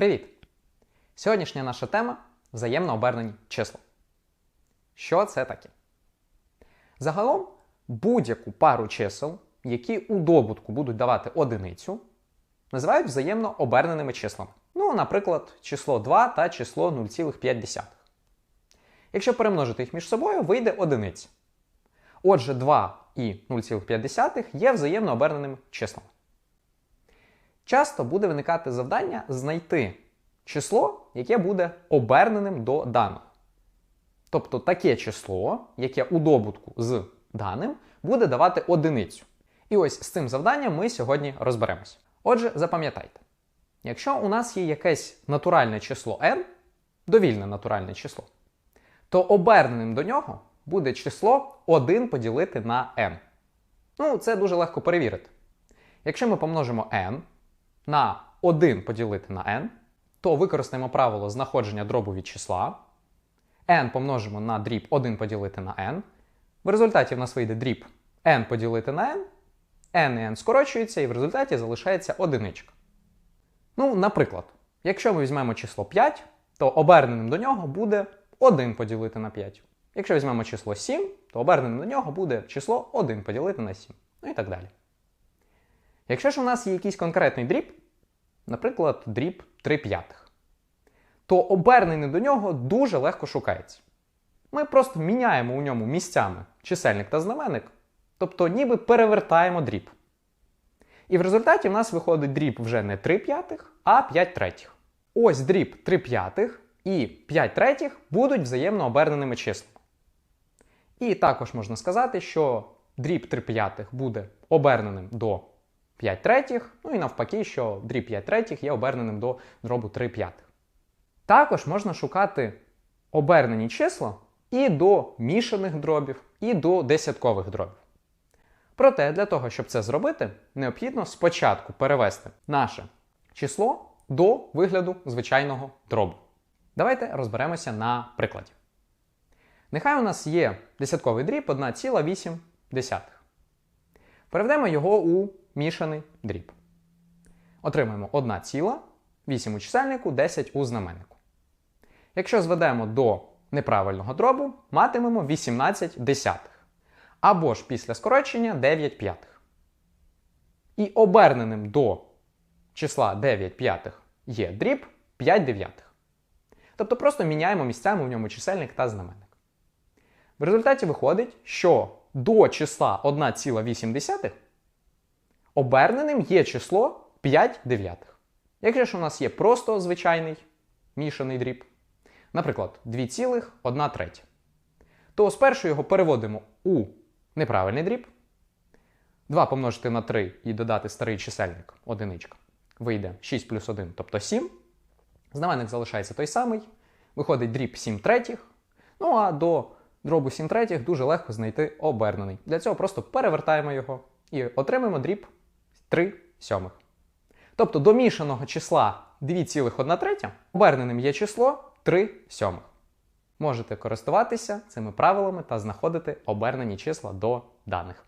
Привіт! Сьогоднішня наша тема взаємно обернені числа. Що це таке? Загалом будь-яку пару чисел, які у добутку будуть давати одиницю, називають взаємно оберненими числами. Ну, наприклад, число 2 та число 0,5. Якщо перемножити їх між собою, вийде одиниця. Отже, 2 і 0,5 є взаємно оберненими числами. Часто буде виникати завдання знайти число, яке буде оберненим до даного. Тобто таке число, яке у добутку з даним, буде давати одиницю. І ось з цим завданням ми сьогодні розберемося. Отже, запам'ятайте, якщо у нас є якесь натуральне число n, довільне натуральне число, то оберненим до нього буде число 1 поділити на n. Ну, це дуже легко перевірити. Якщо ми помножимо n на 1 поділити на n, то використаємо правило знаходження дробу від числа. n помножимо на дріб 1 поділити на n. В результаті в нас вийде дріб n поділити на n, n і n скорочується, і в результаті залишається одиничка. Ну, наприклад, якщо ми візьмемо число 5, то оберненим до нього буде 1 поділити на 5. Якщо візьмемо число 7, то оберненим до нього буде число 1 поділити на 7. Ну і так далі. Якщо ж у нас є якийсь конкретний дріб, наприклад, дріб 3 п'ятих, то обернений до нього дуже легко шукається. Ми просто міняємо у ньому місцями чисельник та знаменник, тобто ніби перевертаємо дріб. І в результаті в нас виходить дріб вже не 3 п'ятих, а 5 третіх. Ось дріб 3 п'ятих і 5 третіх будуть взаємно оберненими числами. І також можна сказати, що дріб 3 п'ятих буде оберненим до 5 третіх, ну і навпаки, що дріб 5 третіх є оберненим до дробу 3 п'ятих. Також можна шукати обернені числа і до мішаних дробів, і до десяткових дробів. Проте, для того, щоб це зробити, необхідно спочатку перевести наше число до вигляду звичайного дробу. Давайте розберемося на прикладі. Нехай у нас є десятковий дріб 1,8. Переведемо його у мішаний дріб. Отримаємо 1,8 у чисельнику, 10 у знаменнику. Якщо зведемо до неправильного дробу, матимемо 18 десятих. Або ж після скорочення 9 п'ятих. І оберненим до числа 9 п'ятих є дріб 5 дев'ятих. Тобто просто міняємо місцями в ньому чисельник та знаменник. В результаті виходить, що до числа 1,8 оберненим є число 5 дев'ятих. Якщо ж у нас є просто звичайний мішаний дріб, наприклад, 2,1 третя, то спершу його переводимо у неправильний дріб. 2 помножити на 3 і додати старий чисельник одиничка. Вийде 6 плюс 1, тобто 7. Знаменник залишається той самий. Виходить дріб 7 третіх. Ну а до дробу 7 третіх дуже легко знайти обернений. Для цього просто перевертаємо його і отримаємо дріб 3 сьомих. Тобто до мішаного числа 2,1 третя оберненим є число 3 сьомих. Можете користуватися цими правилами та знаходити обернені числа до даних.